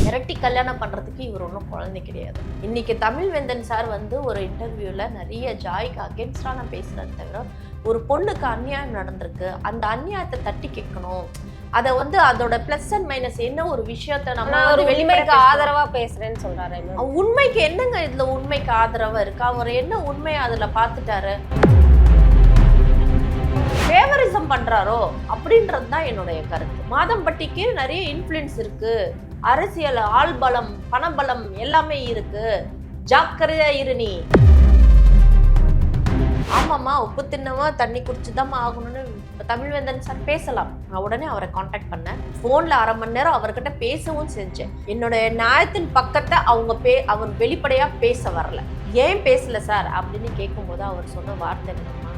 மிரட்டி கல்யாணம் பண்றதுக்கு இவர் ஒன்றும் குழந்தை கிடையாது. இன்னைக்கு தமிழ்வேந்தன் சார் வந்து ஒரு இன்டர்வியூல நிறைய ஜாய்க்கு அகேன்ஸ்டா நான் பேசுறேன் தவிர ஒரு பொண்ணுக்கு அநியாயம் நடந்திருக்கு. அந்த அநியாயத்தை தட்டி கேட்கணும். அதை வந்து அதோட பிளஸ் அண்ட் மைனஸ் என்ன ஒரு விஷயத்த நம்ம ஒரு வெளிப்படையா ஆதரவா பேசுறேன்னு சொல்றாரு. உண்மைக்கு என்னங்க இதுல உண்மைக்கு ஆதரவா இருக்கு? அவர் என்ன உண்மையை அதுல பார்த்துட்டாரு? ஃபேவரிசம் பண்றாரோ அப்படின்றது தான் என்னுடைய கருத்து. மாதம்பட்டிக்கு நிறைய இன்ஃப்ளூயன்ஸ் இருக்கு. அரசியல் ஆள்பலம் பணபலம் எல்லாமே இருக்கு. ஜாக்கிரதையா இரு நீ. ஆமாம்மா உப்பு தின்னமா தண்ணி குடிச்சுதாம்மா ஆகணும்னு தமிழ்வேந்தன் சார் பேசலாம். நான் உடனே அவரை காண்டாக்ட் பண்ணேன். ஃபோனில் அரை மணி நேரம் அவர்கிட்ட பேசவும் செஞ்சேன். என்னோட நியாயத்தின் பக்கத்தை அவங்க பே அவர் வெளிப்படையாக பேச வரல. ஏன் பேசல சார்? அப்படின்னு கேட்கும்போது அவர் சொன்ன வார்த்தை என்னம்மா?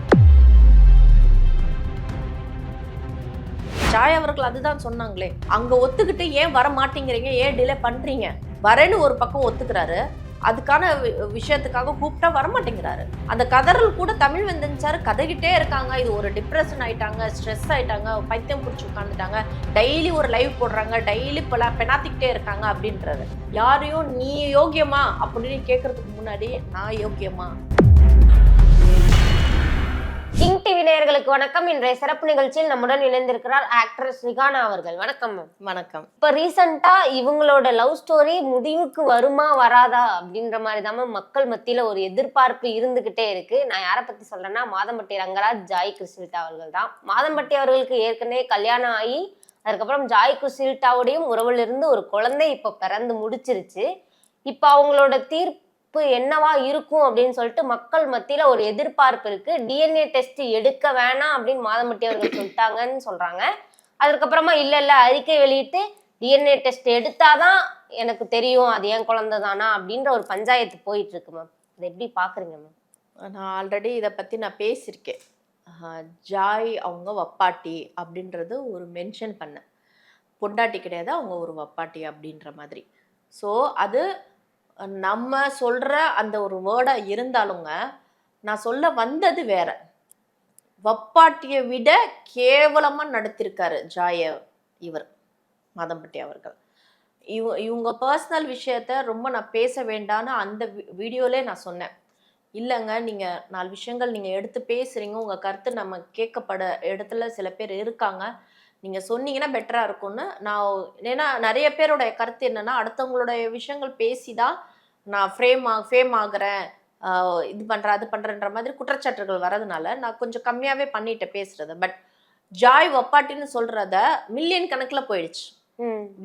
ஜாய் அவர்கள் அதுதான் சொன்னாங்களே. அங்க ஒத்துக்கிட்டு ஏன் வர மாட்டேங்கிறீங்க ஏன் டிலே பண்றீங்க? வரேன்னு ஒரு பக்கம் ஒத்துக்கிறாரு. அதுக்கான வி- விஷயத்துக்காக கூப்பிட்டா வர மாட்டேங்கிறாரு அந்த கதறல் கூட தமிழ் வெந்தன் சார் கதகிட்டே இருக்காங்க. இது ஒரு டிப்ரெஷன் ஆயிட்டாங்க ஸ்ட்ரெஸ் ஆயிட்டாங்க பைத்தியம் பிடிச்சி உட்காந்துட்டாங்க டெய்லி ஒரு லைவ் போடுறாங்க டெய்லி பல பெனாத்திக்கிட்டே இருக்காங்க அப்படின்றது யாரையும் நீ யோக்கியமா? அப்படின்னு கேட்கறதுக்கு முன்னாடி நான் யோக்கியமா? கிங் டிவி நேயர்களுக்கு வணக்கம். இன்றைய சிறப்பு நிகழ்ச்சியில் நம்முடன் இணைந்திருக்கிறார் ஆக்ட்ரஸ் ரிகானா அவர்கள். வணக்கம் வணக்கம். இப்ப ரீசெண்டா இவங்களோட லவ் ஸ்டோரி முடிவுக்கு வருமா வராதா அப்படின்ற மாதிரி தான் மக்கள் மத்தியில ஒரு எதிர்பார்ப்பு இருந்துகிட்டே இருக்கு. நான் யாரை பத்தி சொல்றேன்னா மாதம்பட்டி ரங்கராஜ் ஜாய் கிருஷ்ணிட்டா அவர்கள் தான். மாதம்பட்டி அவர்களுக்கு ஏற்கனவே கல்யாணம் ஆகி அதுக்கப்புறம் ஜாய் கிருஷ்ணிட்டாவோடையும் உறவுல இருந்து ஒரு குழந்தை இப்ப பிறந்து முடிச்சிருச்சு. இப்ப அவங்களோட தீர்ப்பு என்னவா இருக்கும் அப்படின்னு சொல்லிட்டு மக்கள் மத்தியில ஒரு எதிர்பார்ப்பு இருக்கு. டிஎன்ஏ டெஸ்ட் எடுக்க வேணாம் அப்படின்னு மாதம்பட்டி அவர்கள் சொல்லிட்டாங்கன்னு சொல்றாங்க. அதுக்கப்புறமா இல்ல இல்ல அறிக்கை வெளியிட்டு டிஎன்ஏ டெஸ்ட் எடுத்தாதான் எனக்கு தெரியும் அது என் குழந்தை தானா அப்படின்ற ஒரு பஞ்சாயத்து போயிட்டு இருக்கு மேம் இதை எப்படி பாக்குறீங்க மேம் நான் ஆல்ரெடி இதை பற்றி நான் பேசியிருக்கேன். ஜாய் அவங்க வப்பாட்டி அப்படின்றது ஒரு மென்ஷன் பண்ணேன். பொண்டாட்டி கிடையாது அவங்க ஒரு வப்பாட்டி அப்படின்ற மாதிரி. ஸோ அது நம்ம சொல்கிற அந்த ஒரு வேர்டாக இருந்தாலுங்க நான் சொல்ல வந்தது வேற. வப்பாட்டியை விட கேவலமாக நடத்திருக்காரு ஜாய இவர் மாதம்பட்டி அவர்கள். இவ இவங்க பர்சனல் விஷயத்த ரொம்ப நான் பேச வேண்டான்னு அந்த வீடியோலே நான் சொன்னேன். இல்லைங்க நீங்கள் நாலு விஷயங்கள் நீங்கள் எடுத்து பேசுகிறீங்க உங்கள் கருத்து நம்ம கேட்கப்பட இடத்துல சில பேர் இருக்காங்க. நீங்கள் சொன்னீங்கன்னா பெட்டராக இருக்கும்னு நான் ஏன்னா நிறைய பேரோட கருத்து என்னன்னா அடுத்தவங்களுடைய விஷயங்கள் பேசி தான் நான் ஃப்ரேம் ஆ ஃபேம் ஆகுறேன். இது பண்ணுறேன் அது பண்ணுறேன்ற மாதிரி குற்றச்சாட்டுகள் வரதுனால நான் கொஞ்சம் கம்மியாகவே பண்ணிட்டேன் பேசுறது. பட் ஜாய் வப்பாட்டின்னு சொல்கிறத மில்லியன் கணக்கில் போயிடுச்சு.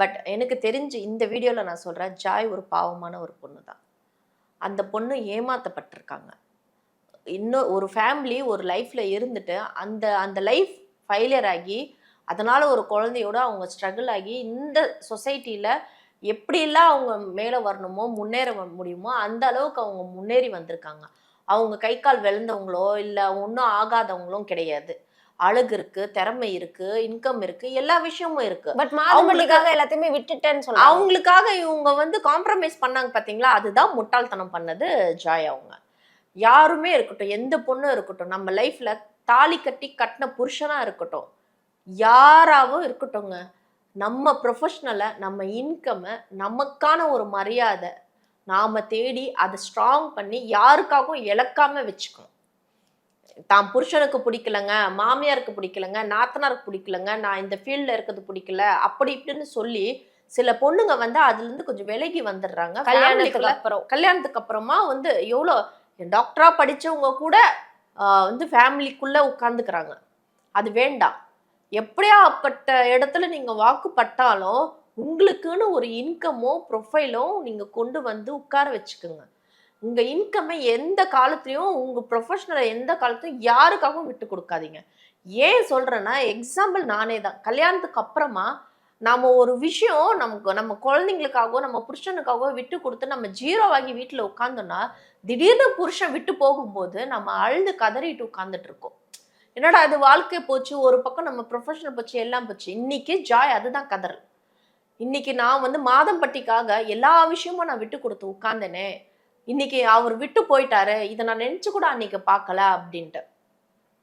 பட் எனக்கு தெரிஞ்சு இந்த வீடியோவில் நான் சொல்கிறேன் ஜாய் ஒரு பாவமான ஒரு பொண்ணு தான் அந்த பொண்ணு ஏமாத்தப்பட்டிருக்காங்க. இன்னும் ஒரு ஃபேமிலி ஒரு லைஃப்பில் இருந்துட்டு அந்த அந்த லைஃப் ஃபெயிலியர் ஆகி அதனால் ஒரு குழந்தையோட அவங்க ஸ்ட்ரகிள் ஆகி இந்த சொசைட்டியில் எப்படிலாம் அவங்க மேலே வரணுமோ முன்னேற முடியுமோ அந்த அளவுக்கு அவங்க முன்னேறி வந்திருக்காங்க. அவங்க கை கால் விழுந்தவங்களோ இல்லை ஒன்றும் ஆகாதவங்களும் கிடையாது. அழகு இருக்கு திறமை இருக்கு இன்கம் இருக்கு எல்லா விஷயமும் இருக்கு. பட் மாதம்பட்டிக்காக எல்லாத்தையுமே விட்டுட்டேன்னு சொல்றாங்க. அவங்களுக்காக இவங்க வந்து காம்ப்ரமைஸ் பண்ணாங்க பாத்தீங்களா? அதுதான் முட்டாள்தனம் பண்ணது ஜாய் அவங்க. யாருமே இருக்கட்டும் எந்த பொண்ணும் இருக்கட்டும் நம்ம லைஃப்ல தாலி கட்டி கட்டின புருஷனா இருக்கட்டும் யாராவும் இருக்கட்டும்ங்க. நம்ம ப்ரொஃபஷ்னலை நம்ம இன்கம்மை நமக்கான ஒரு மரியாதை நாம தேடி அதை ஸ்ட்ராங் பண்ணி யாருக்காகவும் இழக்காம வச்சுக்கணும். தான் புருஷனுக்கு பிடிக்கலங்க மாமியாருக்கு பிடிக்கலங்க நாத்தனாருக்கு பிடிக்கலங்க நான் இந்த ஃபீல்டில் இருக்கிறது பிடிக்கல அப்படி இப்படின்னு சொல்லி சில பொண்ணுங்க வந்து அதுலேருந்து கொஞ்சம் விலகி வந்துடுறாங்க. கல்யாணத்துக்கு அப்புறம். கல்யாணத்துக்கு அப்புறமா வந்து எவ்வளோ டாக்டரா படிச்சவங்க கூட ஆஹ், வந்து ஃபேமிலிக்குள்ள உட்காந்துக்கிறாங்க அது வேண்டாம். எப்படியாப்பட்ட இடத்துல நீங்கள் வாக்குப்பட்டாலும் உங்களுக்குன்னு ஒரு இன்கமோ ப்ரொஃபைலோ நீங்கள் கொண்டு வந்து உட்கார வச்சுக்கோங்க. உங்கள் இன்கம்மை எந்த காலத்துலேயும் உங்கள் ப்ரொஃபஷனலை எந்த காலத்தையும் யாருக்காகவும் விட்டு கொடுக்காதீங்க. ஏன் சொல்கிறேன்னா எக்ஸாம்பிள் நானே தான். கல்யாணத்துக்கு அப்புறமா நாம் ஒரு விஷயம் நமக்கு நம்ம குழந்தைங்களுக்காகவோ நம்ம புருஷனுக்காகவோ விட்டு கொடுத்து நம்ம ஜீரோ வாங்கி வீட்டில் உட்காந்தோன்னா திடீர்னு புருஷன் விட்டு போகும்போது நம்ம அழுது கதறிட்டு உட்காந்துட்டு இருக்கோம். என்னடா அது வாழ்க்கை போச்சு ஒரு பக்கம் நம்ம ப்ரொஃபஷனல் போச்சு எல்லாம் போச்சு. இன்னைக்கு ஜாய் அதுதான் கதறல் இன்னைக்கு நான் வந்து மாதம்பட்டிக்காக எல்லா விஷயமும் நான் விட்டு கொடுத்து உட்கார்ந்தேனே. இன்னைக்கு அவர் விட்டு போயிட்டாரு இதை நான் நினச்சி கூட அன்னைக்கு பார்க்கல அப்படின்ட்டு.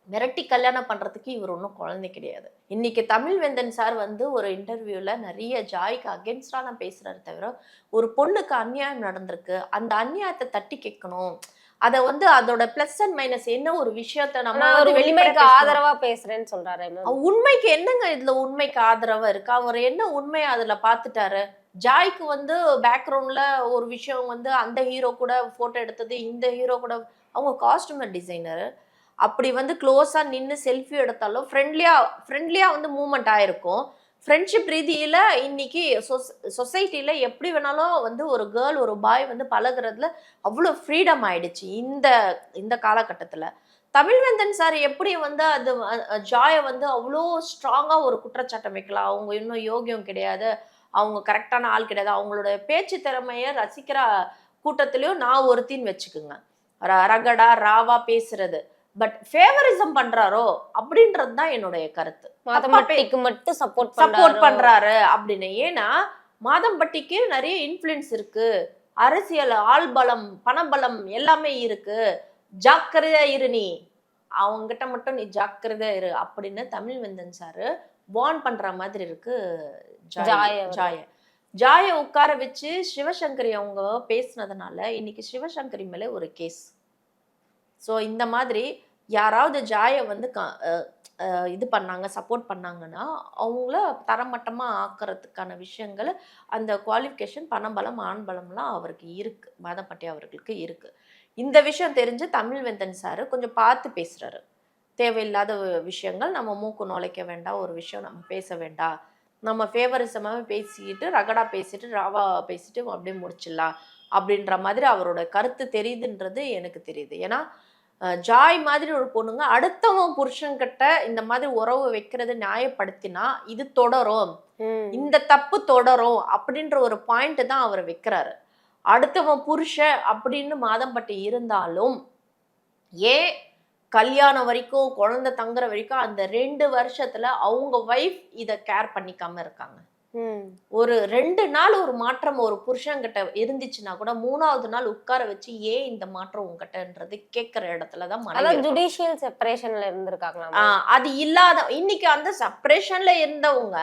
மிரட்டி கல்யாணம் பண்ணுறதுக்கு இவர் ஒன்றும் குழந்தை கிடையாது. இன்னைக்கு தமிழ்வேந்தன் சார் வந்து ஒரு இன்டர்வியூவில் நிறைய ஜாய்க்கு அகேன்ஸ்டாக தான் பேசுகிறாரு தவிர ஒரு பொண்ணுக்கு அநியாயம் நடந்திருக்கு அந்த அநியாயத்தை தட்டி கேட்கணும் அதை வந்து அதோட பிளஸ் அண்ட் மைனஸ் என்ன ஒரு விஷயத்த நம்ம ஒரு உண்மைக்கு. ஆதரவா பேசுறேன்னு சொல்றாரு உண்மைக்கு என்னங்க இதுல உண்மைக்கு ஆதரவா இருக்கு? அவர் என்ன உண்மையை அதுல பாத்துட்டாரு ஜாய்க்கு வந்து பேக்ரவுண்ட்ல ஒரு விஷயம் வந்து அந்த ஹீரோ கூட போட்டோ எடுத்தது இந்த ஹீரோ கூட அவங்க காஸ்டியூமர் டிசைனர் அப்படி வந்து க்ளோஸா நின்று செல்ஃபி எடுத்தாலும் ஃப்ரெண்ட்லியா ஃப்ரெண்ட்லியா வந்து மூவ்மெண்ட் ஆயிருக்கும். ஃப்ரெண்ட்ஷிப் ரீதியில இன்னைக்கு சொசைட்டியில் எப்படி வேணாலும் வந்து ஒரு கேர்ள் ஒரு பாய் வந்து பழகுறதுல அவ்வளோ ஃப்ரீடம் ஆயிடுச்சு இந்த இந்த காலகட்டத்தில். தமிழ்வேந்தன் சார் எப்படி வந்து அது ஜாயை வந்து அவ்வளோ ஸ்ட்ராங்காக ஒரு குற்றச்சாட்டம் வைக்கலாம்? அவங்க இன்னும் யோகியம் கிடையாது. அவங்க கரெக்டான ஆள் கிடையாது. அவங்களோட பேச்சு திறமையை ரசிக்கிற கூட்டத்திலையும் நான் ஒருத்தின்னு வச்சுக்குங்க. ரகடா ராவா பேசுறது. பட் ஃபேவரிசம் பண்றாரோ அப்படின்றது தான் என்னுடைய கருத்து. மாதம்பட்டிக்கு மட்டும் சப்போர்ட் சப்போர்ட் பண்றாரு? அப்படின்னு. ஏன்னா மாதம்பட்டிக்கு நிறைய இன்ஃப்ளூயன்ஸ் இருக்கு. அரசியல் ஆள்பலம் பணபலம் எல்லாமே இருக்கு. ஜாக்கிரதையா இரு நீ. அவங்ககிட்ட மட்டும் நீ ஜாக்கிரதையா இரு அப்படின்னு தமிழ்வந்தன் சாரு வார்ன் பண்ற மாதிரி இருக்கு ஜாய். ஜாய ஜாய. உட்கார வச்சு சிவசங்கரி அவங்க பேசுனதுனால இன்னைக்கு சிவசங்கரி மேல ஒரு கேஸ் ஸோ இந்த மாதிரி யாராவது ஜாயை வந்து க- இது பண்ணாங்க சப்போர்ட் பண்ணாங்கன்னா அவங்கள தரமட்டமாக ஆக்கிறதுக்கான விஷயங்கள் அந்த குவாலிஃபிகேஷன் பணபலம் ஆண்பலம்லாம் அவருக்கு இருக்குது மாதப்பட்டி அவர்களுக்கு இருக்குது இந்த விஷயம் தெரிஞ்சு தமிழ்வேந்தன் சார் கொஞ்சம் பார்த்து பேசுகிறாரு தேவையில்லாத விஷயங்கள் நம்ம மூக்கு நுழைக்க வேண்டாம் ஒரு விஷயம் நம்ம பேச வேண்டாம் நம்ம ஃபேவரிசமாகவே பேசிக்கிட்டு ரகடா பேசிட்டு ராவா பேசிட்டு அப்படியே முடிச்சிடலாம். அப்படின்ற மாதிரி அவரோட கருத்து தெரியுதுன்றது எனக்கு தெரியுது. ஏன்னா ஜாய் மாதிரி ஒரு பொண்ணுங்க அடுத்தவன் புருஷன்கிட்ட இந்த மாதிரி உறவு வைக்கிறது நியாயப்படுத்தினா இது தொடரும். இந்த தப்பு தொடரும் அப்படின்ற ஒரு பாயிண்ட் தான் அவர் வைக்கிறாரு. அடுத்தவன் புருஷன் அப்படின்னு மாதம்பட்டி இருந்தாலும் ஏன் கல்யாணம் வரைக்கும் குழந்தை தங்குற வரைக்கும் அந்த ரெண்டு வருஷத்துல அவங்க வைஃப் இத கேர் பண்ணிக்காம இருக்காங்க. ஒரு ரெண்டு நாள் ஒரு மாற்றம் ஒரு புருஷன்கிட்ட இருந்துச்சுன்னா கூட மூணாவது நாள் உட்கார வச்சு ஏன் இந்த மாற்றம் உங்ககிட்டன்றது கேட்கிற அதான் இருக்கணும். ஜுடிஷியல் செப்பரேஷன்ல இருந்திருக்காங்களா அது இல்லாத இன்னைக்கு அந்த செப்பரேஷன்ல இருந்தவங்க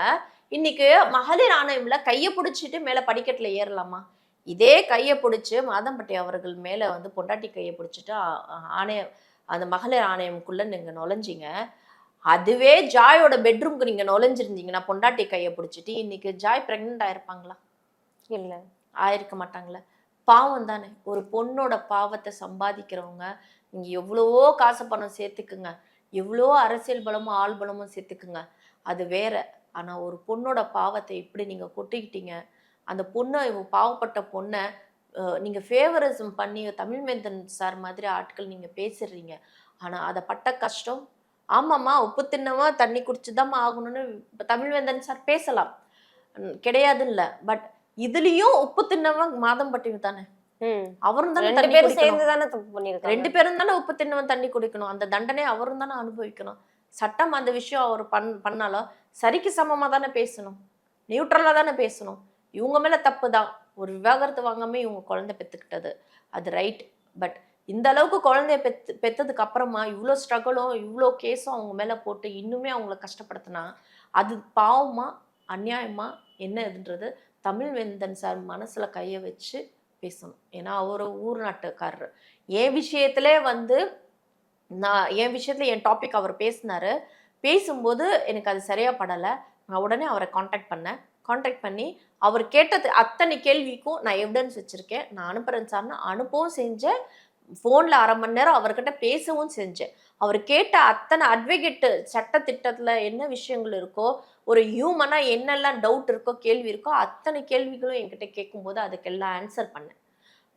இன்னைக்கு மகளிர் ஆணையம்ல கையை பிடிச்சிட்டு மேல படிக்கட்டுல ஏறலாமா? இதே கையை பிடிச்சு மாதம்பட்டி அவர்கள் மேல வந்து பொண்டாட்டி கையை பிடிச்சிட்டு ஆணையம் அந்த மகளிர் ஆணையம்குள்ள நீங்க நுழைஞ்சீங்க. அதுவே ஜாயோட பெட்ரூம்க்கு நீங்க நுழைஞ்சிருந்தீங்கன்னா பொண்டாட்டி கையை பிடிச்சிட்டு இன்னைக்கு ஜாய் பிரெக்னென்ட் ஆயிருப்பாங்களா? இல்ல. ஆயிருக்க மாட்டாங்களே. பாவம் தானே. ஒரு பொண்ணோட பாவத்தை சம்பாதிக்கிறவங்க நீங்க எவ்வளவோ காசு பணம் சேர்த்துக்குங்க. எவ்வளோ அரசியல் பலமும் ஆள் பலமும் சேர்த்துக்குங்க. அது வேற. ஆனா ஒரு பொண்ணோட பாவத்தை இப்படி நீங்க கொட்டிக்கிட்டீங்க? அந்த பொண்ணை பாவப்பட்ட பொண்ணை அஹ், நீங்க ஃபேவரிசம் பண்ணி தமிழ்மேந்தன் சார் மாதிரி ஆட்கள் நீங்க பேசுறீங்க ஆனா அதை பட்ட கஷ்டம் ஆமாம்மா உப்பு தின்னவா தண்ணி குடிச்சுதாம்மா ஆகணும்னு இப்ப தமிழ்வேந்தன் சார் பேசலாம். உம், கிடையாதுன்னு இல்ல பட் இதுலயும் உப்பு தின்னவன் மாதம்பட்டி தானே? ம். அவரும் தானே ரெண்டு பேரும். சேர்ந்து தானே தப்பு பண்ணிருக்காங்க ரெண்டு பேரும் தானே உப்பு தின்னவன் தண்ணி குடிக்கணும். அந்த தண்டனை அவரும் தானே அனுபவிக்கணும். சட்டம் அந்த விஷயம் அவர் பண் பண்ணாலும் சரிக்கு சமமா தானே பேசணும். நியூட்ரலா தானே பேசணும். இவங்க மேல தப்பு தான் ஒரு விவாகரத்து வாங்காம இவங்க குழந்தை பெத்துக்கிட்டது. அது ரைட் பட் இந்த அளவுக்கு குழந்தைய பெத்து பெத்ததுக்கு அப்புறமா இவ்வளோ ஸ்ட்ரகிளும் இவ்வளோ கேஸும் அவங்க மேலே போட்டு இன்னுமே அவங்கள கஷ்டப்படுத்தினா அது பாவமா அந்நியாயமா என்ன இதுன்றது தமிழ்வேந்தன் சார் மனசில் கையை வச்சு பேசணும். ஏன்னா அவர் ஊர் நாட்டுக்காரர். என் விஷயத்திலே வந்து நான் என் விஷயத்துல என் டாபிக் அவர் பேசினார். பேசும்போது எனக்கு அது சரியாக படலை. நான் உடனே அவரை காண்டாக்ட் பண்ணேன். காண்டாக்ட் பண்ணி அவர் கேட்டது அத்தனை கேள்விக்கும் நான் எவிடன்ஸ் வச்சுருக்கேன். நான் அனுப்புகிறேன் சார்னு அனுப்பவும் செஞ்சேன். ஃபோனில் அரை மணி நேரம் அவர்கிட்ட பேசவும் செஞ்சேன். அவர் கேட்ட அத்தனை அட்வொகேட்டு சட்ட திட்டத்தில் என்ன விஷயங்கள் இருக்கோ ஒரு ஹியூமனாக என்னெல்லாம் டவுட் இருக்கோ கேள்வி இருக்கோ அத்தனை கேள்விகளும் என்கிட்ட கேட்கும்போது அதுக்கெல்லாம் ஆன்சர் பண்ணேன்.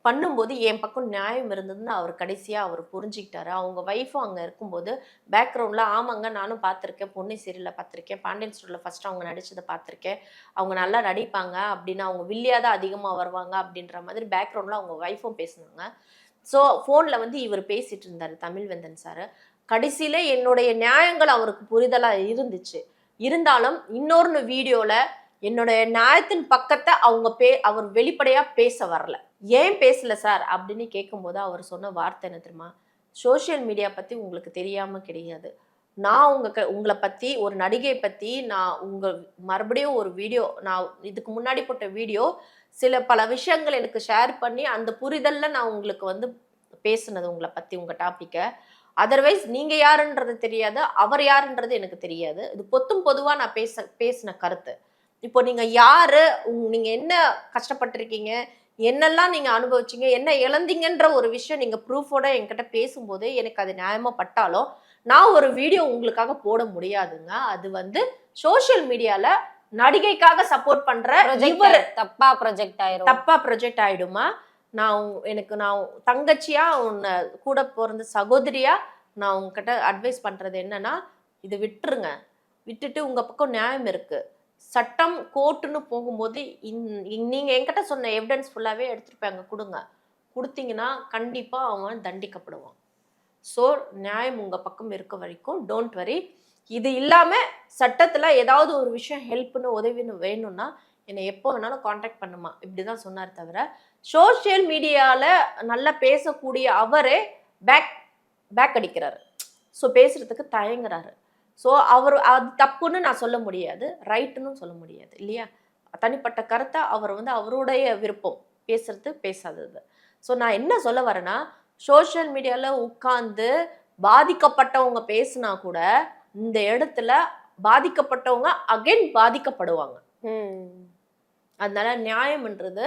பண்ணும்போது என் பக்கம் நியாயம் இருந்ததுன்னு அவர் கடைசியாக அவர் புரிஞ்சுக்கிட்டாரு. அவங்க ஒய்ஃபும் அங்கே இருக்கும்போது பேக்ரவுண்டில் ஆமாங்க நானும் பார்த்துருக்கேன் பொன்னி சீரியலில் பார்த்துருக்கேன் பாண்டியன் ஸ்டோரில் ஃபஸ்ட்டு அவங்க நடித்ததை பார்த்துருக்கேன். அவங்க நல்லா நடிப்பாங்க அப்படின்னு அவங்க வில்லியாக தான் அதிகமாக வருவாங்க அப்படின்ற மாதிரி பேக்ரவுண்டில் அவங்க ஒய்ஃபும் பேசினாங்க. ஸோ ஃபோனில் வந்து இவர் பேசிட்டு இருந்தார் தமிழ்வந்தன் சார். கடைசியில் என்னுடைய நியாயங்கள் அவருக்கு புரிதலாக இருந்துச்சு. இருந்தாலும் இன்னொரு வீடியோவில் என்னுடைய நியாயத்தின் பக்கத்தை அவங்க பே அவர் வெளிப்படையாக பேச வரல. ஏன் பேசல சார்? அப்படின்னு கேட்கும்போது அவர் சொன்ன வார்த்தை என்ன தெரியுமா? சோஷியல் மீடியா பற்றி உங்களுக்கு தெரியாமல் கிடையாது. நான் உங்கள் க- உங்களை பற்றி ஒரு நடிகை பற்றி நான் உங்கள் மறுபடியும் ஒரு வீடியோ நான் இதுக்கு முன்னாடி போட்ட வீடியோ சில பல விஷயங்கள் எனக்கு ஷேர் பண்ணி அந்த புரிதலில் நான் உங்களுக்கு வந்து பேசுனது உங்களை பற்றி உங்கள் டாப்பிக்கை அதர்வைஸ் நீங்கள் யாருன்றது தெரியாது அவர் யாருன்றது எனக்கு தெரியாது. இது பொத்தும் பொதுவாக நான் பேச பேசின கருத்து. இப்போ நீங்கள் யார் உங்- என்ன கஷ்டப்பட்டிருக்கீங்க என்னெல்லாம் நீங்கள் அனுபவிச்சீங்க என்ன இழந்தீங்கன்ற ஒரு விஷயம் நீங்கள் ப்ரூஃபோட என்கிட்ட பேசும்போது எனக்கு அது நியாயமா பட்டாலும் நான் ஒரு வீடியோ உங்களுக்காக போட முடியாதுங்க. அது வந்து சோஷியல் மீடியாவில் நடிகைக்காக சப்போர்ட் பண்ற இவர். தப்பா ப்ரொஜெக்ட் ஆயிரும். தப்பா ப்ரொஜெக்ட் ஆயிடுமா? நான் எனக்கு நான் தங்கச்சியா உன்னை கூட பிறந்த சகோதரியா நான் உங்ககிட்ட அட்வைஸ் பண்றது என்னன்னா இது விட்டுருங்க. விட்டுட்டு உங்க பக்கம் நியாயம் இருக்கு. சட்டம் கோர்ட்டுன்னு போகும்போது நீங்க என்கிட்ட சொன்ன எவிடன்ஸ் ஃபுல்லாவே அங்க கொடுங்க. கொடுத்தீங்கன்னா கண்டிப்பா அவன் தண்டிக்கப்படுவான் ஸோ நியாயம் உங்க பக்கம் இருக்க வரைக்கும் டோன்ட் வரி இது இல்லாமல் சட்டத்தில் ஏதாவது ஒரு விஷயம் ஹெல்ப்னு உதவின்னு வேணும்னா என்னை எப்போ வேணாலும் காண்டாக்ட் பண்ணுமா? இப்படிதான் சொன்னார் தவிர சோஷியல் மீடியாவில் நல்லா பேசக்கூடிய அவரே பேக் பேக் அடிக்கிறாரு. ஸோ பேசுறதுக்கு தயங்குறாரு. ஸோ அவர் அது தப்புன்னு நான் சொல்ல முடியாது ரைட்டுன்னு சொல்ல முடியாது இல்லையா? தனிப்பட்ட கருத்தை அவர் வந்து அவருடைய விருப்பம். பேசுறது பேசாதது. ஸோ நான் என்ன சொல்ல வரேன்னா சோஷியல் மீடியாவில் உட்காந்து பாதிக்கப்பட்டவங்க பேசுனா கூட இந்த இடத்துல பாதிக்கப்பட்டவங்க அகைன் பாதிக்கப்படுவாங்க. அதனால நியாயம்ன்றது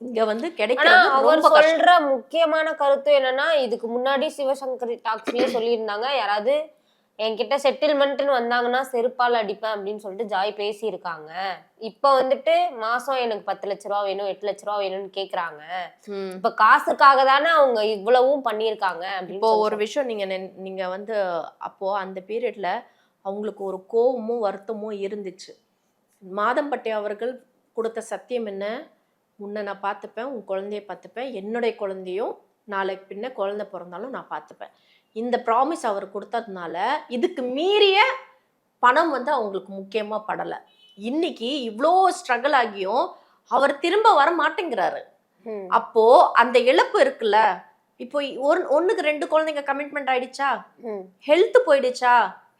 இங்க வந்து கிடைக்கிறது அவர் சொல்ற முக்கியமான கருத்து என்னன்னா இதுக்கு முன்னாடி சிவசங்கரி டாக்ஸ்லயே சொல்லியிருந்தாங்க. யாராவது என்கிட்ட செட்டில்மெண்ட்னு வந்தாங்கன்னா செருப்பால் அடிப்பேன் அப்படின்னு சொல்லிட்டு ஜாய் பேசியிருக்காங்க. இப்ப வந்துட்டு மாசம் எனக்கு பத்து லட்ச ரூபா வேணும் எட்டு லட்ச ரூபா வேணும்னு கேக்குறாங்க. இப்ப காசுக்காக தானே அவங்க இவ்வளவும் பண்ணியிருக்காங்க இப்போ ஒரு விஷயம் நீங்க நீங்க வந்து அப்போ அந்த பீரியட்ல அவங்களுக்கு ஒரு கோவமும் வருத்தமும் இருந்துச்சு. மாதம்பட்டி அவர்கள் கொடுத்த சத்தியம் என்ன? உன்னை நான் பார்த்துப்பேன் உன் குழந்தைய பார்த்துப்பேன் என்னுடைய குழந்தையும் நாளைக்கு பின்ன குழந்தை பிறந்தாலும் நான் பார்த்துப்பேன். இந்த ப்ராமிஸ் அவர் கொடுத்ததுனால இதுக்கு மீறிய பணம் வந்து அவங்களுக்கு முக்கியமா படலை. இன்னைக்கு இவ்வளோ ஸ்ட்ரகிள் ஆகியும் அவர் திரும்ப வர மாட்டேங்கிறாரு. அப்போ அந்த இழப்பு இருக்குல்ல? இப்போ ஒரு ஒண்ணுக்கு ரெண்டு குழந்தைங்க கமிட்மெண்ட் ஆயிடுச்சா. ஹெல்த் போயிடுச்சா?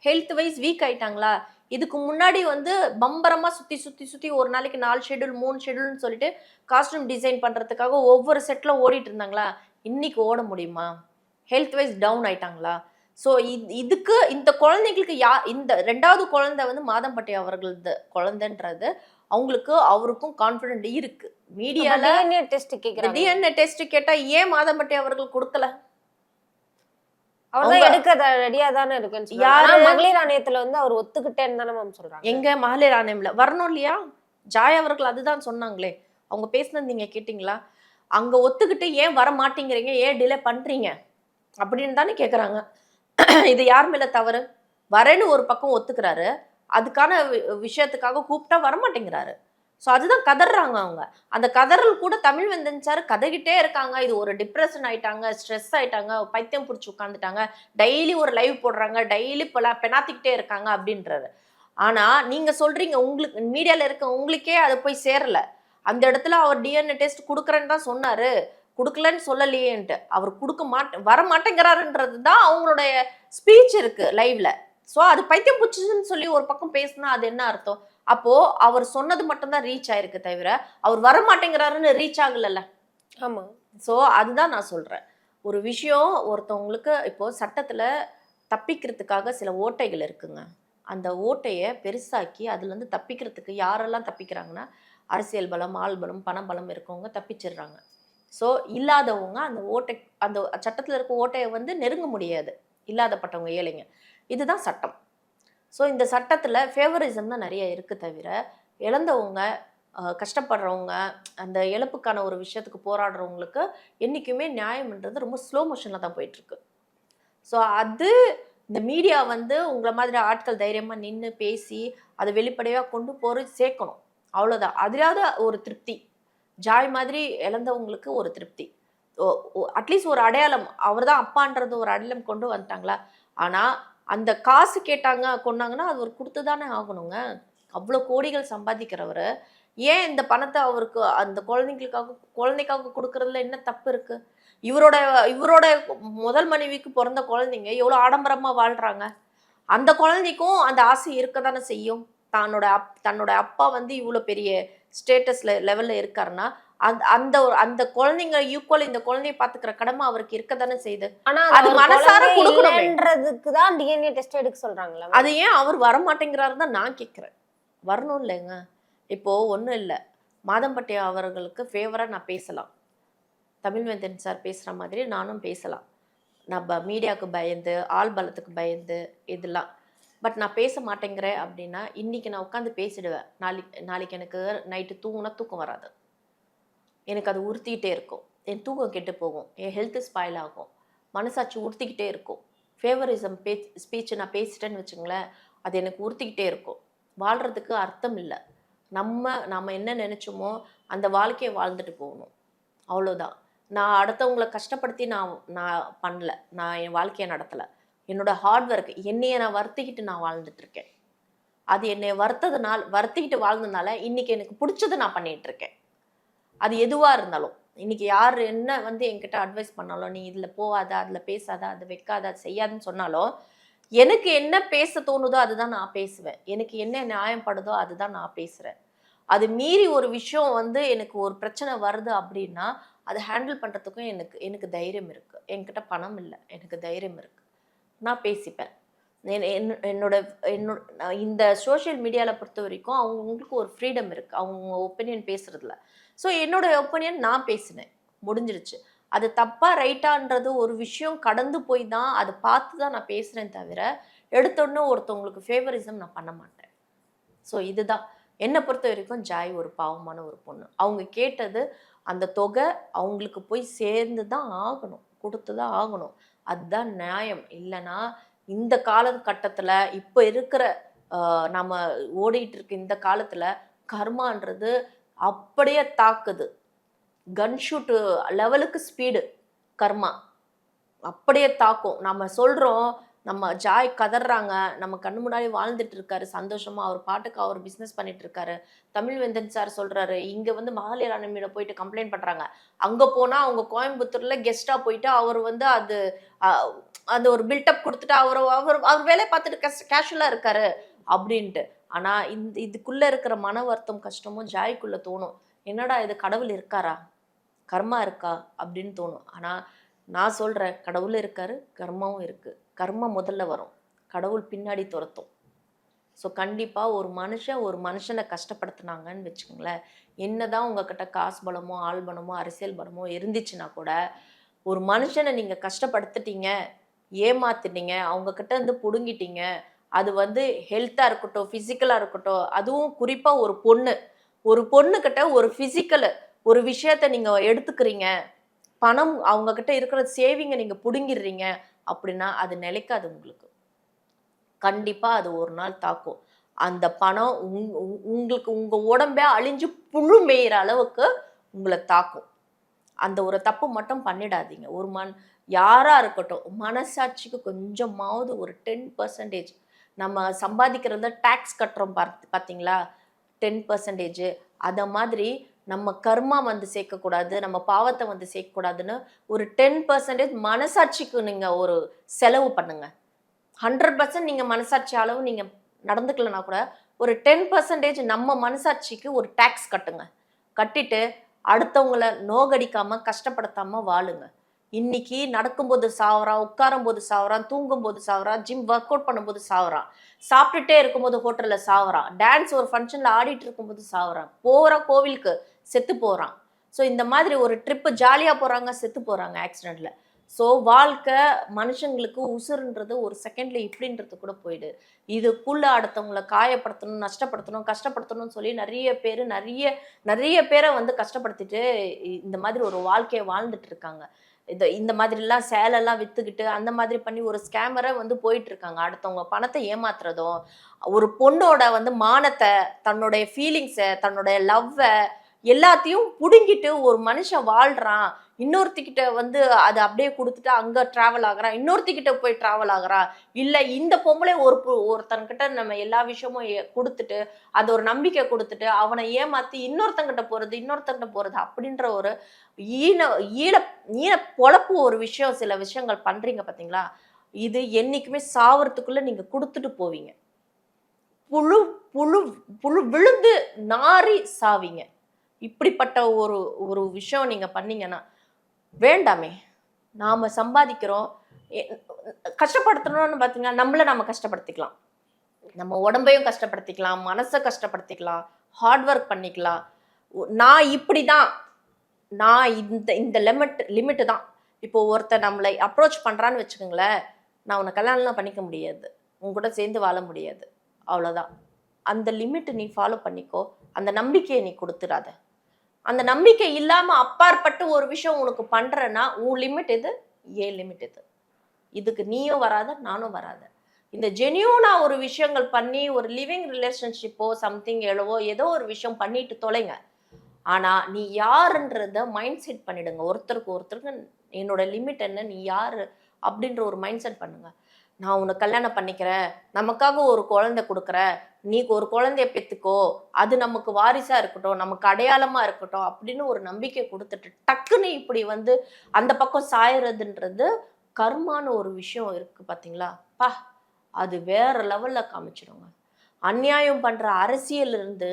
ஹெல்த் வைஸ் வீக் ஆயிட்டாங்களா? இதுக்கு முன்னாடி வந்து பம்பரமா சுத்தி சுத்தி சுத்தி ஒரு நாளைக்கு நாலு ஷெட்யூல் மூணு ஷெட்யூல்னு சொல்லிட்டு காஸ்டியூம் டிசைன் பண்றதுக்காக ஒவ்வொரு செட்ல ஓடிட்டு இருந்தாங்களா? இன்னைக்கு ஓட முடியுமா? ஹெல்த் வைஸ் டவுன் ஆயிட்டாங்களா? ஸோ இதுக்கு இந்த குழந்தைங்களுக்கு யா இந்த ரெண்டாவது குழந்தை வந்து மாதம்பட்டி அவர்களது குழந்தைன்றது. அவங்களுக்கு அவருக்கும் கான்ஃபிடென்ட் இருக்கு. மீடியால DNA டெஸ்ட் கேக்குறாங்க. டிஎன்ஏ டெஸ்ட் கேட்டா ஏன் மாதம்பட்டி அவர்கள் கொடுக்கல? அவங்க- எடுக்க ரெடியா தானே இருக்குன்னு. யாரு? மகளிர் ஆணையத்துல வந்து அவர் ஒத்துக்கிட்டேன்னு தானே மேம் சொல்றாங்க. எங்க மகளிர் ஆணையம்ல? வரணும் இல்லையா? ஜாய் அவர்கள் அதுதான் சொன்னாங்களே. அவங்க பேசுனது நீங்க கேட்டிங்களா? அங்க ஒத்துக்கிட்டு ஏன் வர மாட்டேங்கிறீங்க ஏன் டிலே பண்றீங்க? அப்படின்னு தானே கேட்குறாங்க இது யார் மேலே தவறு? வரேன்னு ஒரு பக்கம் ஒத்துக்கிறாரு. அதுக்கான வி- விஷயத்துக்காக கூப்பிட்டா வர மாட்டேங்கிறாரு ஸோ அதுதான் கதறாங்க அவங்க. அந்த கதறல் கூட தமிழ் வெந்தன் கதகிட்டே இருக்காங்க. இது ஒரு டிப்ரெஷன் ஆயிட்டாங்க ஸ்ட்ரெஸ் ஆயிட்டாங்க பைத்தியம் பிடிச்சி உட்காந்துட்டாங்க டெய்லி ஒரு லைவ் போடுறாங்க. டெய்லி பெனாத்திக்கிட்டே இருக்காங்க அப்படின்றாரு. ஆனால் நீங்கள் சொல்கிறீங்க உங்களுக்கு மீடியாவில் இருக்க உங்களுக்கே அது போய் சேரல. அந்த இடத்துல அவர் டிஎன்ஏ டெஸ்ட் கொடுக்குறேன்னு தான் சொன்னார். கொடுக்கலன்னு சொல்லலையேன்ட்டு. அவர் கொடுக்க மாட்டே வர மாட்டேங்கிறாருன்றது தான் அவங்களுடைய ஸ்பீச் இருக்கு லைவ்ல ஸோ அது பைத்தியம் பிடிச்சதுன்னு சொல்லி ஒரு பக்கம் பேசினா அது என்ன அர்த்தம்? அப்போ அவர் சொன்னது மட்டும்தான் ரீச் ஆயிருக்கு தவிர அவர் வர மாட்டேங்கிறாருன்னு ரீச் ஆகலல்ல. ஆமா. ஸோ அதுதான் நான் சொல்கிறேன் ஒரு விஷயம் ஒருத்தவங்களுக்கு இப்போ சட்டத்தில் தப்பிக்கிறதுக்காக சில ஓட்டைகள் இருக்குங்க. அந்த ஓட்டையை பெருசாக்கி அதுலேருந்து தப்பிக்கிறதுக்கு யாரெல்லாம் தப்பிக்கிறாங்கன்னா அரசியல் பலம் ஆள் பலம் பணபலம் இருக்கவங்க தப்பிச்சிடுறாங்க. ஸோ இல்லாதவங்க அந்த ஓட்டை அந்த சட்டத்தில் இருக்க ஓட்டையை வந்து நெருங்க முடியாது. இல்லாதப்பட்டவங்க ஏழைங்க. இதுதான் சட்டம். ஸோ இந்த சட்டத்தில் ஃபேவரிசம் தான் நிறைய இருக்குது தவிர இழந்தவங்க கஷ்டப்படுறவங்க அந்த இழப்புக்கான ஒரு விஷயத்துக்கு போராடுறவங்களுக்கு என்றைக்குமே நியாயம்ன்றது ரொம்ப ஸ்லோ மோஷனில் தான் போயிட்டுருக்கு. ஸோ அது இந்த மீடியா வந்து உங்களை மாதிரி ஆட்கள் தைரியமாக நின்று பேசி அதை வெளிப்படையாக கொண்டு போகிற சேர்க்கணும். அவ்வளோதான் அதிலாத ஒரு திருப்தி. ஜாய் மாதிரி இழந்தவங்களுக்கு ஒரு திருப்தி. அட்லீஸ்ட் ஒரு அடையாளம். அவர் தான் அப்பான்றது ஒரு அடையாளம் கொண்டு வந்துட்டாங்களா? ஆனால் அந்த காசு கேட்டாங்க கொண்டாங்கன்னா அது ஒரு கொடுத்து தானே ஆகணுங்க. அவ்வளோ கோடிகள் சம்பாதிக்கிறவர். ஏன் இந்த பணத்தை அவருக்கு அந்த குழந்தைங்களுக்காக குழந்தைக்காக கொடுக்கறதுல என்ன தப்பு இருக்குது இவரோட இவரோட முதல் மனைவிக்கு பிறந்த குழந்தைங்க எவ்வளோ ஆடம்பரமாக வாழ்கிறாங்க அந்த குழந்தைக்கும் அந்த ஆசை இருக்க தானே செய்யும்? தன்னோட அப் தன்னோட அப்பா வந்து இவ்வளோ பெரிய ஸ்டேட்டஸ்ல லெவல்ல இருக்காருன்னா அந்த அந்த ஒரு அந்த குழந்தைங்க ஈக்குவல் இந்த குழந்தைய பாத்துக்கிற கடமை அவருக்கு இருக்க தானே செய்யுது. ஆனா அது மனசார மனசார கொடுக்கணுமே. இல்லன்றதுக்கு தான் டிஎன்ஏ டெஸ்ட் எடுக்க சொல்றாங்களா அது ஏன் அவர் வரமாட்டேங்கிறாரு தான் நான் கேட்குறேன் வரணும் இல்லைங்க. இப்போ ஒன்றும் இல்லை. மாதம்பட்டி அவர்களுக்கு ஃபேவராக நான் பேசலாம். தமிழ்வேந்தன் சார் பேசுகிற மாதிரி நானும் பேசலாம். நம்ம மீடியாவுக்கு பயந்து ஆள் பலத்துக்கு பயந்து இதெல்லாம். பட் நான் பேச மாட்டேங்கிறேன் அப்படின்னா இன்னைக்கு நான் உட்காந்து பேசிடுவேன். நாளைக்கு நாளைக்கு எனக்கு நைட்டு தூங்குனா தூக்கம் வராது. எனக்கு அது உறுத்திக்கிட்டே இருக்கும். என் தூக்கம் கெட்டு போகும். என் ஹெல்த்து ஸ்பாயில் ஆகும். மனசாட்சி உறுத்திக்கிட்டே இருக்கும். ஃபேவரிசம் பே ஸ்பீச் நான் பேசிட்டேன்னு வச்சுங்களேன் அது எனக்கு உறுத்திக்கிட்டே இருக்கும். வாழ்கிறதுக்கு அர்த்தம் இல்லை. நம்ம நம்ம என்ன நினச்சோமோ அந்த வாழ்க்கையை வாழ்ந்துட்டு போகணும். அவ்வளோதான் நான் அடுத்தவங்களை கஷ்டப்படுத்தி நான் நான் பண்ணல. நான் என் வாழ்க்கையை நடத்தலை. என்னோட ஹார்ட் ஒர்க் என்னைய நான் வருத்திக்கிட்டு நான் வாழ்ந்துட்டு இருக்கேன் அது என்னை வருத்ததுனால் வருத்திக்கிட்டு வாழ்ந்ததுனால இன்னைக்கு எனக்கு பிடிச்சது நான் பண்ணிட்டு இருக்கேன் அது எதுவாக இருந்தாலும் இன்னைக்கு யார் என்ன வந்து என்கிட்ட அட்வைஸ் பண்ணாலும் நீ இதில் போகாத அதில் பேசாத அதை வைக்காத அது செய்யாதுன்னு சொன்னாலும் எனக்கு என்ன பேச தோணுதோ அதுதான் நான் பேசுவேன். எனக்கு என்ன நியாயப்படுதோ அதுதான் நான் பேசுகிறேன் அது மீறி ஒரு விஷயம் வந்து எனக்கு ஒரு பிரச்சனை வருது அப்படின்னா அதை ஹேண்டில் பண்ணுறதுக்கும் எனக்கு எனக்கு தைரியம் இருக்குது என்கிட்ட பணம் இல்லை. எனக்கு தைரியம் இருக்குது நான் பேசிப்பேன். என்னோட என்னோட இந்த சோஷியல் மீடியாவில் பொறுத்த வரைக்கும் அவங்களுக்கு ஒரு ஃப்ரீடம் இருக்குது அவங்க ஒப்பீனியன் பேசுகிறதுல ஸோ என்னோட ஒப்பீனியன் நான் பேசினேன். முடிஞ்சிருச்சு. அது தப்பாக ரைட்டான்றது ஒரு விஷயம் கடந்து போய் தான் அதை பார்த்து தான் நான் பேசுகிறேன் தவிர எடுத்தோடனே ஒருத்தவங்களுக்கு ஃபேவரிசம் நான் பண்ண மாட்டேன். ஸோ இதுதான். என்னை பொறுத்த வரைக்கும் ஜாய் ஒரு பாவமான ஒரு பொண்ணு. அவங்க கேட்டது அந்த தொகை அவங்களுக்கு போய் சேர்ந்து தான் ஆகணும். கொடுத்து தான் ஆகணும். அதுதான் நியாயம். இல்லைன்னா இந்த காலகட்டத்தில் இப்போ இருக்கிற நம்ம ஓடிட்டு இருக்க இந்த காலத்தில் கர்மான்றது அப்படியே தாக்குது. கன்ஷூட்டு லெவலுக்கு ஸ்பீடு கர்மா. அப்படியே தாக்கும். நம்ம சொல்கிறோம் நம்ம ஜாய் கதறாங்க நம்ம கண்ணு முன்னாடி வாழ்ந்துட்டு இருக்காரு. சந்தோஷமா அவர் பாட்டுக்கு அவர் பிஸ்னஸ் பண்ணிட்டு இருக்காரு. தமிழ்வேந்தன் சார் சொல்றாரு இங்க வந்து மகளிர் அனுமையில போயிட்டு கம்ப்ளைண்ட் பண்றாங்க. அங்க போனா அவங்க கோயம்புத்தூர்ல கெஸ்டா போயிட்டு அவர் வந்து அது அந்த ஒரு பில்டப் கொடுத்துட்டு அவர் அவர் அவர் வேலையை பார்த்துட்டு கேஷுவலா இருக்காரு அப்படின்ட்டு. ஆனா இந்த இதுக்குள்ள இருக்கிற மன வருத்தம் கஷ்டமும் ஜாய்க்குள்ள தோணும். என்னடா இது கடவுள் இருக்காரா? கர்மா இருக்கா? அப்படின்னு தோணும். ஆனா நான் சொல்றேன் கடவுள் இருக்காரு கர்மாவும் இருக்குது கர்மம் முதல்ல வரும். கடவுள் பின்னாடி துரத்தும். ஸோ கண்டிப்பாக ஒரு மனுஷன் ஒரு மனுஷனை கஷ்டப்படுத்துனாங்கன்னு வச்சுக்கோங்களேன். என்னதான் உங்ககிட்ட காசு பலமோ ஆள் பலமோ அரசியல் பலமோ இருந்துச்சுன்னா கூட ஒரு மனுஷனை நீங்கள் கஷ்டப்படுத்திட்டீங்க ஏமாத்திட்டீங்க அவங்கக்கிட்ட வந்து இருந்து பிடுங்கிட்டீங்க அது வந்து ஹெல்த்தாக இருக்கட்டும் ஃபிசிக்கலாக இருக்கட்டும் அதுவும் குறிப்பாக ஒரு பொண்ணு. ஒரு பொண்ணுக்கிட்ட ஒரு ஃபிசிக்கல் ஒரு விஷயத்த நீங்கள் எடுத்துக்கிறீங்க பணம் அவங்க கிட்ட இருக்கிற சேவிங்கை நீங்கள் பிடுங்கிடுறீங்க அப்படின்னா அது நிலைக்காது உங்களுக்கு. கண்டிப்பா அது ஒரு நாள் தாக்கும். அந்த பணம் உங் உங்களுக்கு உங்க உடம்பே அழிஞ்சு புழு மேயிற அளவுக்கு உங்களை தாக்கும். அந்த ஒரு தப்பு மட்டும் பண்ணிடாதீங்க. ஒரு மண் யாரா இருக்கட்டும் மனசாட்சிக்கு கொஞ்சமாவது ஒரு டென் பர்சன்டேஜ் நம்ம சம்பாதிக்கிறத டேக்ஸ் கட்டுறோம் பார்த்து பார்த்தீங்களா டென் பர்சன்டேஜ் அதை மாதிரி நம்ம கர்மா வந்து சேர்க்கக்கூடாது நம்ம பாவத்தை வந்து சேர்க்கக்கூடாதுன்னு ஒரு டென் பர்சன்டேஜ் மனசாட்சிக்கு நீங்கள் ஒரு செலவு பண்ணுங்க. ஹண்ட்ரட் பர்சன்ட் நீங்கள் மனசாட்சி அளவு நீங்கள் நடந்துக்கலனா கூட ஒரு டென் பர்சன்டேஜ் நம்ம மனசாட்சிக்கு ஒரு டேக்ஸ் கட்டுங்க. கட்டிட்டு அடுத்தவங்கள நோகடிக்காமல் கஷ்டப்படுத்தாமல் வாழுங்க. இன்னைக்கு நடக்கும்போது சாவறான் உட்காரும்போது சாவறான் தூங்கும்போது சாவறான் ஜிம் ஒர்க் அவுட் பண்ணும்போது சாவறான் சாப்பிட்டுட்டே இருக்கும்போது ஹோட்டலில் சாவறான் டான்ஸ் ஒரு ஃபங்க்ஷனில் ஆடிட்டு இருக்கும்போது சாவறான் போகிற கோவிலுக்கு செத்து போகிறான் ஸோ இந்த மாதிரி ஒரு ட்ரிப்பு ஜாலியாக போகிறாங்க செத்து போகிறாங்க ஆக்சிடெண்ட்டில் ஸோ வாழ்க்கை மனுஷங்களுக்கு உசுருன்றது ஒரு செகண்ட்ல இப்படின்றது கூட போயிடு. இதுக்குள்ளே அடுத்தவங்களை காயப்படுத்தணும் நஷ்டப்படுத்தணும் கஷ்டப்படுத்தணும்னு சொல்லி நிறைய பேர் நிறைய நிறைய பேரை வந்து கஷ்டப்படுத்திட்டு இந்த மாதிரி ஒரு வாழ்க்கையை வாழ்ந்துட்டு இருக்காங்க. இந்த இந்த மாதிரிலாம் சேலெல்லாம் விற்றுக்கிட்டு அந்த மாதிரி பண்ணி ஒரு ஸ்கேமரை வந்து போயிட்டுருக்காங்க அடுத்தவங்க பணத்தை ஏமாத்துறதும் ஒரு பொண்ணோட வந்து மானத்தை தன்னுடைய ஃபீலிங்ஸை தன்னுடைய லவ்வை எல்லாத்தையும் புடுங்கிட்டு ஒரு மனுஷன் வாழ்கிறான் இன்னொருத்திக்கிட்ட வந்து அதை அப்படியே கொடுத்துட்டு அங்கே ட்ராவல் ஆகுறான். இன்னொருத்திக்கிட்ட போய் ட்ராவல் ஆகுறான். இல்லை இந்த பொம்பளை ஒரு பு- ஒருத்தன்கிட்ட நம்ம எல்லா விஷயமும் ஏ- கொடுத்துட்டு அது ஒரு நம்பிக்கை கொடுத்துட்டு அவனை ஏமாற்றி இன்னொருத்தங்கிட்ட போகிறது இன்னொருத்தங்கிட்ட போகிறது அப்படின்ற ஒரு ஈன ஈழ ஈன பொழப்பு ஒரு விஷயம் சில விஷயங்கள் பண்ணுறீங்க பார்த்தீங்களா இது என்றைக்குமே சாவறதுக்குள்ள நீங்கள் கொடுத்துட்டு போவீங்க. புழு புழு புழு விழுந்து நாரி சாவீங்க. இப்படிப்பட்ட ஒரு ஒரு விஷயம் நீங்கள் பண்ணீங்கன்னா வேண்டாமே. நாம் சம்பாதிக்கிறோம். கஷ்டப்படுத்தணும்னு பார்த்தீங்கன்னா நம்மள நம்ம கஷ்டப்படுத்திக்கலாம். நம்ம உடம்பையும் கஷ்டப்படுத்திக்கலாம். மனசை கஷ்டப்படுத்திக்கலாம். ஹார்ட் ஒர்க் பண்ணிக்கலாம். நான் இப்படி தான் நான் இந்த இந்த லிமிட் லிமிட்டு தான். இப்போ ஒருத்தர் நம்மளை அப்ரோச் பண்ணுறான்னு வச்சுக்கோங்களேன். நான் உன்னை கல்யாணம்லாம் பண்ணிக்க முடியாது. உன் கூட சேர்ந்து வாழ முடியாது. அவ்வளோதான் அந்த லிமிட்டு நீ ஃபாலோ பண்ணிக்கோ. அந்த நம்பிக்கையை நீ கொடுத்துடாத அந்த நம்பிக்கை இல்லாமல் அப்பாற்பட்டு ஒரு விஷயம் உனக்கு பண்ணுறேன்னா உன் லிமிட் இது ஏன் லிமிட் இது இதுக்கு நீயும் வராத நானும் வராத. இந்த ஜெனியூனாக ஒரு விஷயங்கள் பண்ணி ஒரு லிவிங் ரிலேஷன்ஷிப்போ சம்திங் எழவோ ஏதோ ஒரு விஷயம் பண்ணிட்டு தொலைங்க. ஆனால் நீ யாருன்றத மைண்ட் செட் பண்ணிடுங்க. ஒருத்தருக்கு ஒருத்தருக்கு என்னோட லிமிட் என்ன நீ யார்? அப்படின்ற ஒரு மைண்ட் செட் பண்ணுங்கள் நான் உன்னை கல்யாணம் பண்ணிக்கிறேன். நமக்காக ஒரு குழந்தை கொடுக்குற. நீ ஒரு குழந்தைய பெற்றுக்கோ அது நமக்கு வாரிசாக இருக்கட்டும் நமக்கு அடையாளமாக இருக்கட்டும் அப்படின்னு ஒரு நம்பிக்கை கொடுத்துட்டு டக்குன்னு இப்படி வந்து அந்த பக்கம் சாயறதுன்றது கர்மான ஒரு விஷயம் இருக்குது பார்த்தீங்களா பா அது வேற லெவலில் காமிச்சிடுங்க. அநியாயம் பண்ணுற அரசியலிருந்து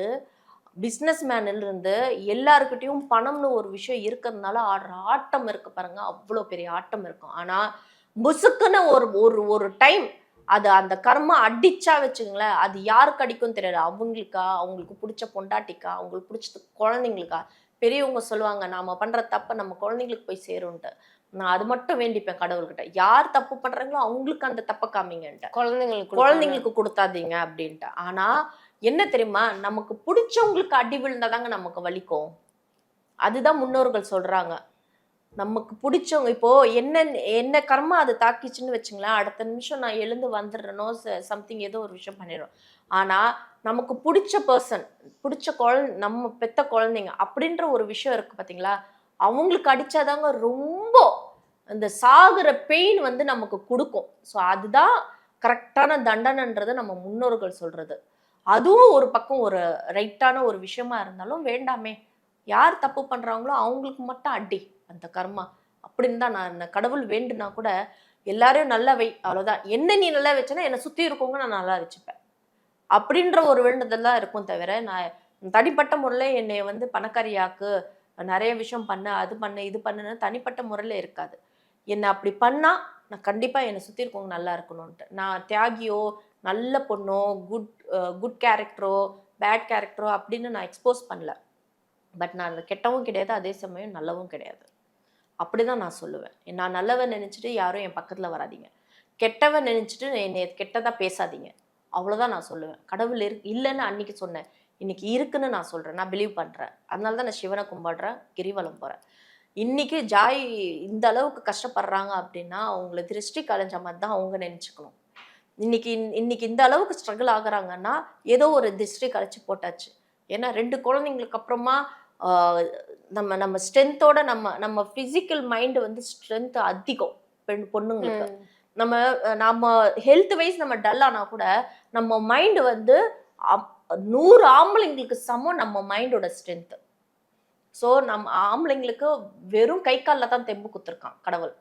பிஸ்னஸ் இருந்து எல்லாருக்கிட்டேயும் பணம்னு ஒரு விஷயம் இருக்கிறதுனால ஆடுற ஆட்டம் இருக்கு பாருங்க. அவ்வளோ பெரிய ஆட்டம் இருக்கும். ஆனால் புசுக்குன்னு ஒரு ஒரு ஒரு டைம் அது அந்த கர்மா அடிச்சா வச்சுங்களேன் அது யாருக்கு அடிக்கும் தெரியாது. அவங்களுக்கா? அவங்களுக்கு பிடிச்ச பொண்டாட்டிக்கா? அவங்களுக்கு பிடிச்ச குழந்தைங்களுக்கா? பெரியவங்க சொல்லுவாங்க நாம பண்ற தப்ப நம்ம குழந்தைங்களுக்கு போய் சேரும்ன்ட்டு. நான் அது மட்டும் வேண்டிப்பேன் கடவுள்கிட்ட. யார் தப்பு பண்றாங்களோ அவங்களுக்கு அந்த தப்பை காமிங்கன்ட்டு. குழந்தைங்களுக்கு குழந்தைங்களுக்கு கொடுத்தாதீங்க அப்படின்ட்டு. ஆனா என்ன தெரியுமா? நமக்கு பிடிச்சவங்களுக்கு அடி விழுந்தாதாங்க நமக்கு வலிக்கும். அதுதான் முன்னோர்கள் சொல்றாங்க. நமக்கு பிடிச்சவங்க இப்போ என்ன என்ன கர்மா அது தாக்கிச்சுன்னு வச்சுங்களேன் அடுத்த நிமிஷம் நான் எழுந்து வந்துடுறனோ சம்திங் ஏதோ ஒரு விஷயம் பண்ணிடுறோம். ஆனால் நமக்கு பிடிச்ச பர்சன் பிடிச்ச குழந்தை நம்ம பெத்த குழந்தைங்க அப்படின்ற ஒரு விஷயம் இருக்குது பார்த்தீங்களா அவங்களுக்கு அடித்தாதாங்க ரொம்ப அந்த சாகுற பெயின் வந்து நமக்கு கொடுக்கும். ஸோ அதுதான் கரெக்டான தண்டனைன்றது நம்ம முன்னோர்கள் சொல்கிறது அதுவும் ஒரு பக்கம் ஒரு ரைட்டான ஒரு விஷயமா இருந்தாலும் வேண்டாமே. யார் தப்பு பண்ணுறாங்களோ அவங்களுக்கு மட்டும் அடி. அந்த கர்மா. அப்படின்னு தான் நான் என்ன கடவுள் வேண்டுனா கூட எல்லாரையும் நல்லா வை அவ்வளோதான் என்ன நீ நல்லா வச்சேன்னா என்னை சுற்றி இருக்கவங்க நான் நல்லா வச்சுப்பேன். அப்படின்ற ஒரு வேண்டுதல் தான் இருக்கும் தவிர நான் தனிப்பட்ட முறையில் என்னை வந்து பணக்காரியாக்கு நிறைய விஷயம் பண்ண அது பண்ண இது பண்ணுன்னு தனிப்பட்ட முறையில் இருக்காது. என்னை அப்படி பண்ணால் நான் கண்டிப்பாக என்னை சுற்றி இருக்கவங்க நல்லா இருக்கணும்ன்ட்டு. நான் தியாகியோ நல்ல பொண்ணோ குட் குட் கேரக்டரோ பேட் கேரக்டரோ அப்படின்னு நான் எக்ஸ்போஸ் பண்ணல. பட் நான் கெட்டவும் கிடையாது அதே சமயம் நல்லவும் கிடையாது. அப்படி தான் நான் சொல்லுவேன். நான் நல்லவன் நினச்சிட்டு யாரும் என் பக்கத்தில் வராதீங்க. கெட்டவன் நினச்சிட்டு என்னை கெட்டதாக பேசாதீங்க. அவ்வளோதான் நான் சொல்லுவேன். கடவுள் இரு இல்லைன்னு அன்னைக்கு சொன்னேன். இன்னைக்கு இருக்குன்னு நான் சொல்கிறேன் நான் பிலீவ் பண்ணுறேன் அதனால தான் நான் சிவனை கும்பிடுறேன் கிரிவலம் போகிறேன் இன்னைக்கு ஜாய் இந்த அளவுக்கு கஷ்டப்படுறாங்க அப்படின்னா அவங்கள திருஷ்டி கலைஞ்ச மாதிரி தான் அவங்க நினச்சிக்கணும். இன்னைக்கு இன்- இன்னைக்கு இந்த அளவுக்கு ஸ்ட்ரகிள் ஆகுறாங்கன்னா ஏதோ ஒரு திருஷ்டி கலைச்சி போட்டாச்சு. ஏன்னா ரெண்டு குழந்தைங்களுக்கு அப்புறமா நம்ம நம்ம ஸ்ட்ரென்த்தோட நம்ம நம்ம ஃபிசிக்கல் மைண்டு வந்து ஸ்ட்ரென்த் அதிகம் பெண் பொண்ணுங்களுக்கு. நம்ம நம்ம ஹெல்த் வைஸ் நம்ம டல் ஆனா கூட நம்ம மைண்ட் வந்து நூறு ஆம்பளைங்களுக்கு சமம் நம்ம மைண்டோட ஸ்ட்ரென்த் ஸோ நம்ம ஆம்பளைங்களுக்கு வெறும் கை காலில் தான் தெம்பு குத்துருக்கான் கடவுள்.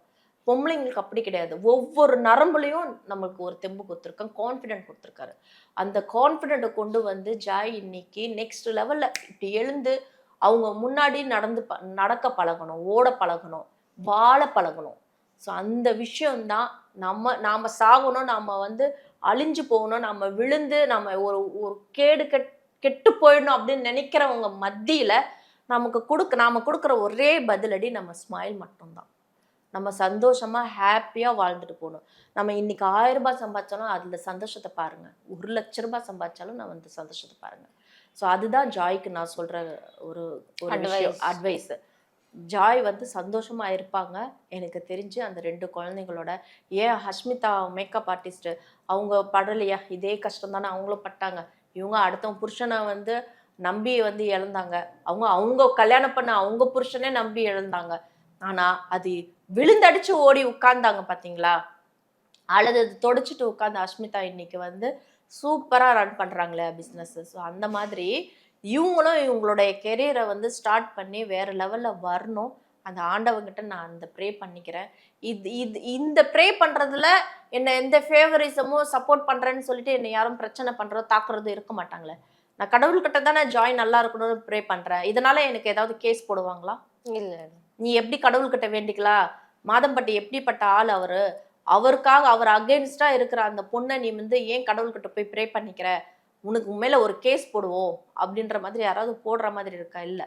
பொம்பளைங்களுக்கு அப்படி கிடையாது. ஒவ்வொரு நரம்புலையும் நம்மளுக்கு ஒரு தெம்பு கொடுத்துருக்கான் கான்ஃபிடென்ட் கொடுத்துருக்காரு. அந்த கான்ஃபிடென்ட்டை கொண்டு வந்து ஜாய் இன்னைக்கு நெக்ஸ்ட் லெவலில் இப்படி எழுந்து அவங்க முன்னாடி நடந்து ப நடக்க பழகணும் ஓட பழகணும் வாழ பழகணும். ஸோ அந்த விஷயம்தான் நம்ம நாம் சாகணும் நாம் வந்து அழிஞ்சு போகணும் நம்ம விழுந்து நம்ம ஒரு ஒரு கேடு கெட் கெட்டு போயிடணும் அப்படின்னு நினைக்கிறவங்க மத்தியில் நமக்கு கொடுக்க நாம் கொடுக்குற ஒரே பதிலடி நம்ம ஸ்மைல் மட்டும்தான். நம்ம சந்தோஷமா ஹாப்பியாக வாழ்ந்துட்டு போகணும். நம்ம இன்றைக்கி ஆயிரம் ரூபாய் சம்பாதிச்சாலும் அதில் சந்தோஷத்தை பாருங்க. ஒரு லட்ச ரூபாய் சம்பாதிச்சாலும் நம்ம அந்த சந்தோஷத்தை பாருங்கள் ஸோ அதுதான் ஜாய்க்கு நான் சொல்ற ஒரு ஒரு. அட்வைஸ் ஜாய் வந்து சந்தோஷமா இருப்பாங்க. எனக்கு தெரிஞ்சு அந்த ரெண்டு குழந்தைங்களோட ஏன் ஹஷ்மிதா மேக்கப் ஆர்டிஸ்ட் அவங்க படலையா? இதே கஷ்டம் தானே அவங்களும் பட்டாங்க. இவங்க அடுத்தவங்க புருஷனை வந்து நம்பி வந்து இழந்தாங்க. அவங்க அவங்க கல்யாணம் பண்ண அவங்க புருஷனே நம்பி இழந்தாங்க. ஆனா அது விழுந்தடிச்சு ஓடி உட்கார்ந்தாங்க பாத்தீங்களா? அழுது தொடச்சிட்டு உட்கார்ந்த அஸ்மிதா இன்னைக்கு வந்து சூப்பரா ரன் பண்றாங்களே பிஸ்னஸ் ஸோ அந்த மாதிரி இவங்களும் இவங்களுடைய கெரியரை வந்து ஸ்டார்ட் பண்ணி வேற லெவல்ல வரணும். அந்த ஆண்டவங்கிட்ட நான் அந்த ப்ரே பண்ணிக்கிறேன். இது இது இந்த ப்ரே பண்றதுல என்ன எந்த ஃபேவரிசமும் சப்போர்ட் பண்றேன்னு சொல்லிட்டு என்னை யாரும் பிரச்சனை பண்றதோ தாக்குறதோ இருக்க மாட்டாங்களே. நான் கடவுள்கிட்ட தானே ஜாய் நல்லா இருக்கணும்னு ப்ரே பண்றேன். இதனால எனக்கு ஏதாவது கேஸ் போடுவாங்களா? இல்ல. நீ எப்படி கடவுள்கிட்ட வேண்டிக்கலாம்? மாதம்பட்டி எப்படிப்பட்ட ஆள் அவரு? அவருக்காக அவர் அகேன்ஸ்டாக இருக்கிற அந்த பொண்ணை நீ வந்து ஏன் கடவுள்கிட்ட போய் ப்ரே பண்ணிக்கிற? உனக்கு மேலே ஒரு கேஸ் போடுவோம் அப்படின்ற மாதிரி யாராவது போடுற மாதிரி இருக்கா? இல்லை.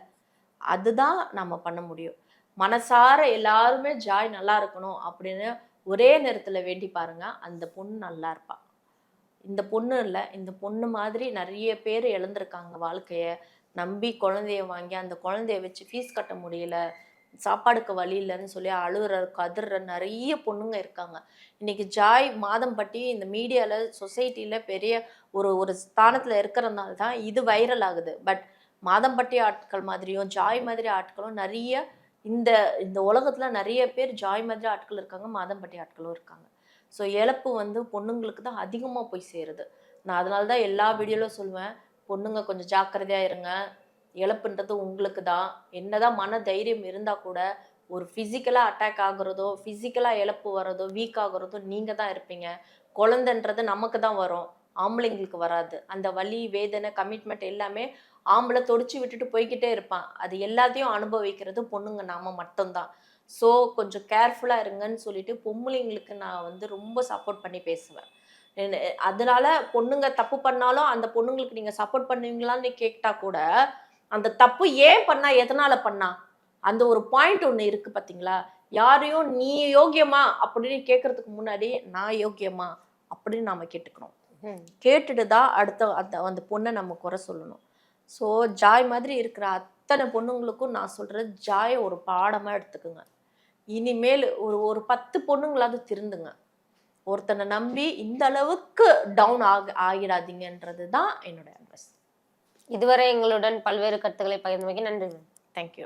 அதுதான் நம்ம பண்ண முடியும். மனசார எல்லாருமே ஜாய் நல்லா இருக்கணும் அப்படின்னு ஒரே நேரத்தில் வேண்டி பாருங்க அந்த பொண்ணு நல்லா இருப்பா. இந்த பொண்ணு இல்லை இந்த பொண்ணு மாதிரி நிறைய பேர் இழந்திருக்காங்க வாழ்க்கையை. நம்பி குழந்தைய வாங்கி அந்த குழந்தைய வச்சு ஃபீஸ் கட்ட முடியல. சாப்பாடுக்கு வழி இல்லைன்னு சொல்லி அழுகுற கதற நிறைய பொண்ணுங்க இருக்காங்க. இன்னைக்கு ஜாய் மாதம்பட்டி இந்த மீடியாவில் சொசைட்டியில் பெரிய ஒரு ஒரு ஸ்தானத்தில் இருக்கிறதுனால தான் இது வைரல் ஆகுது. பட் மாதம்பட்டி ஆட்கள் மாதிரியும் ஜாய் மாதிரி ஆட்களும் நிறைய இந்த இந்த உலகத்தில் நிறைய பேர் ஜாய் மாதிரி ஆட்கள் இருக்காங்க மாதம்பட்டி ஆட்களும் இருக்காங்க. ஸோ இழப்பு வந்து பொண்ணுங்களுக்கு தான் அதிகமாக போய் சேருது. நான் அதனால தான் எல்லா வீடியோவிலும் சொல்லுவேன் பொண்ணுங்க கொஞ்சம் ஜாக்கிரதையாக இருங்க இழப்புன்றது உங்களுக்கு தான் என்னதான் மன தைரியம் இருந்தால் கூட ஒரு ஃபிசிக்கலாக அட்டாக் ஆகுறதோ ஃபிசிக்கலாக இழப்பு வர்றதோ வீக் ஆகுறதோ நீங்கள் தான் இருப்பீங்க. குழந்தைன்றது நமக்கு தான் வரும். ஆம்பளைங்களுக்கு வராது. அந்த வலி வேதனை கமிட்மெண்ட் எல்லாமே ஆம்பளை தொடிச்சு விட்டுட்டு போய்கிட்டே இருப்பான். அது எல்லாத்தையும் அனுபவிக்கிறது பொண்ணுங்க நாம மட்டும்தான். ஸோ கொஞ்சம் கேர்ஃபுல்லாக இருங்கன்னு சொல்லிட்டு பொம்பளைங்களுக்கு நான் வந்து ரொம்ப சப்போர்ட் பண்ணி பேசுவேன். அதனால பொண்ணுங்க தப்பு பண்ணாலும் அந்த பொண்ணுங்களுக்கு நீங்கள் சப்போர்ட் பண்ணுவீங்களான்னு கேட்டால் கூட அந்த தப்பு ஏன் பண்ணா எதனால பண்ணா? அந்த ஒரு பாயிண்ட் ஒன்று இருக்கு பாத்தீங்களா? யாரையும் நீ யோக்கியமா அப்படின்னு கேட்கறதுக்கு முன்னாடி நான் யோக்கியமா அப்படின்னு நாம கேட்டுக்கணும். கேட்டுட்டு தான் அடுத்த அந்த அந்த பொண்ணை நம்ம குறை சொல்லணும். ஸோ ஜாய் மாதிரி இருக்கிற அத்தனை பொண்ணுங்களுக்கும் நான் சொல்றது ஜாயை ஒரு பாடமா எடுத்துக்குங்க. இனிமேல் ஒரு ஒரு பத்து பொண்ணுங்களாவது திருந்துங்க. ஒருத்தனை நம்பி இந்த அளவுக்கு டவுன் ஆக ஆகிடாதீங்கன்றது தான் என்னோட அட்வைஸ் இதுவரை எங்களுடன் பல்வேறு கருத்துக்களை பகிர்ந்தமைக்கு நன்றி. தேங்க்யூ